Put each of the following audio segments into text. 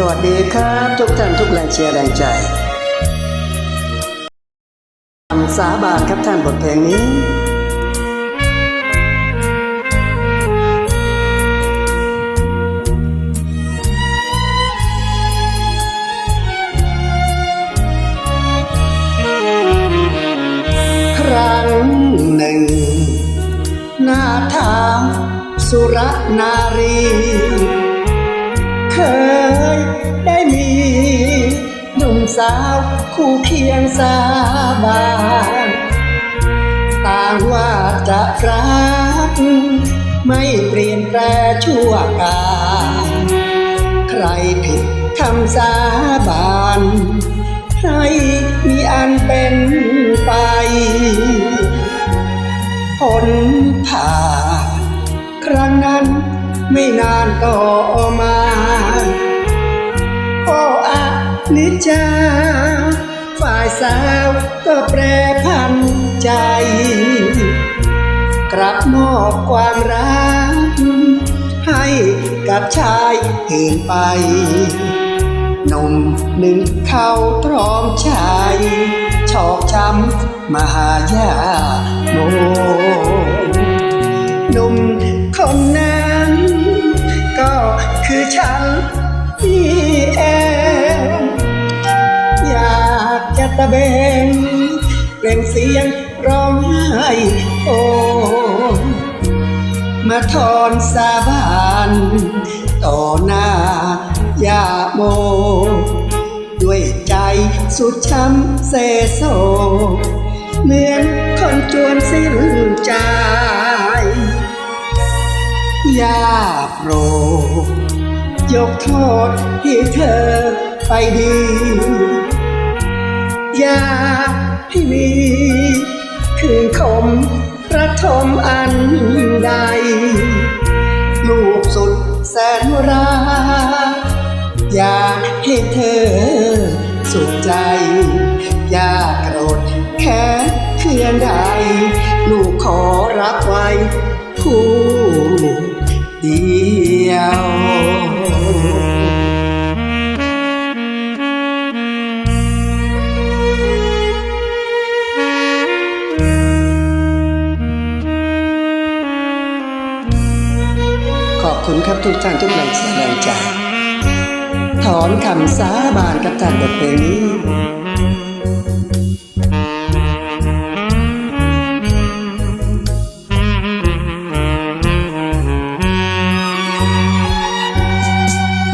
สวัสดีครับ ทุกท่านทุกแรงเชียร์แรงใจคำสาบานครับท่านบทเพลงนี้ ครั้งหนึ่ง หน้าทางสุรนารี เคยได้มีหนุ่มสาวคู่เคียงสาบานต่างว่าจะรักไม่เปลี่ยนแปลชั่วกาลใครผิดคำสาบานให้มีอันเป็นไปผลผ่านครั้งนั้นไม่นานต่อมา นิจจาฝ่ายสาวก็แปรพันใจ กลับมอบความรัก ให้กับชายอื่นไปนมหนึ่งเข้าตรอมชายชอกช้ำมหายา ตะเบงเปล่งเสียงร้องไห้โอมาทอนสาบานต่อหน้ายาโม ด้วยใจสุดช้ำเซโซ เหมือนคนจวนสิ้นใจยาโปรยกโทษให้เธอไปดี ยาให้มีคืนคมประทมอันใด ลูกสุดแสนรักอยากให้เธอสุขใจ อย่าโกรธแค้นเคืองใด ลูกขอรับไว้ผู้เดียว คุณครับทุกท่านทุกแรงเสียแรงใจ ถอนคำสาบานกับท่านบทเพลงนี้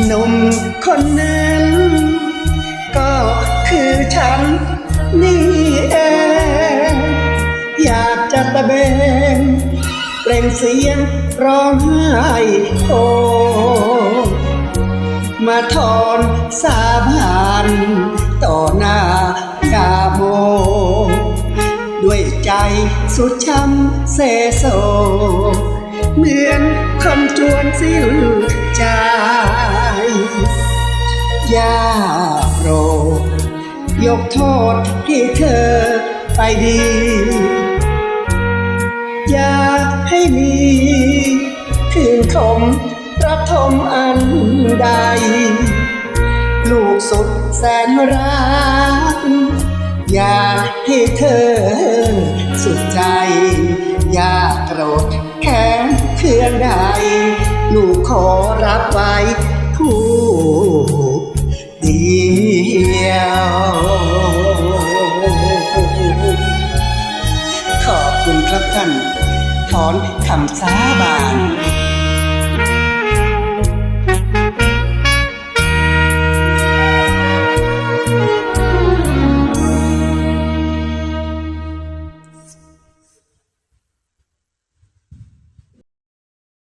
หนุ่มคนนั้น ก็คือฉันนี่เอง อยากจะตะเบง เปล่งเสียงร้องไห้โอมาทอนสาบานต่อหน้ายาโม ด้วยใจสุดช้ำเซโซ เหมือนคนจวนสิ้นใจยาโรยกโทษให้เธอไปดี คืนคมประทมอันใด ลูกสุดแสนรัก อยากให้เธอสุดใจ อย่าโกรธแค้นเคืองใด ลูกขอรับไว้ผู้เดียวขอบคุณครับท่านถอนคำสาบาน